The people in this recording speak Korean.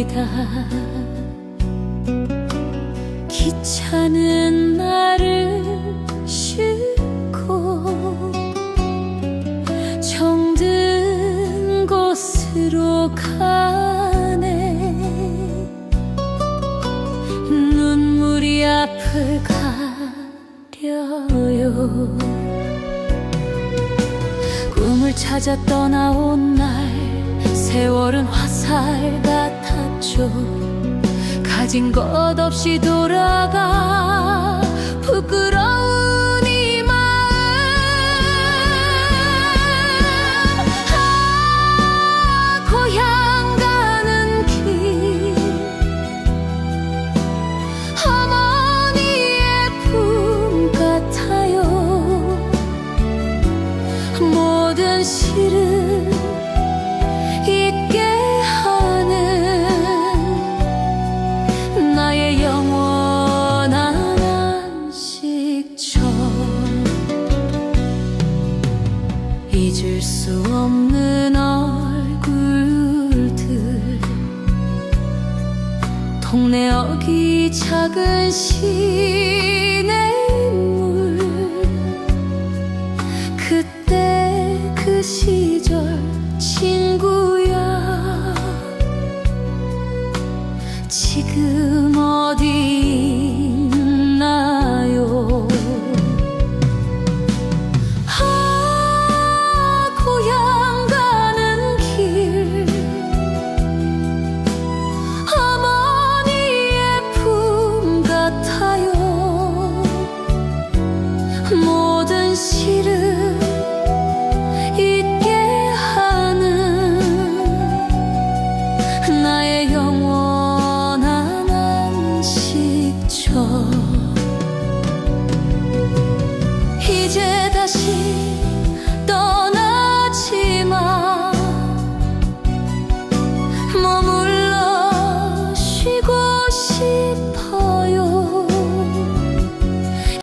생각납니다 귀찮은 나를 싣고 정든 곳으로 가네. 눈물이 앞을 가려요. 꿈을 찾아 떠나온 날 세월은 화살 같 았죠 가진 것 없이 돌아가 부끄러운 이 마음. 아 고향 가는 길. 어머니의 품 같아요. 모든 시를 수 없는 얼굴들. 동네 어기 작은 시 知る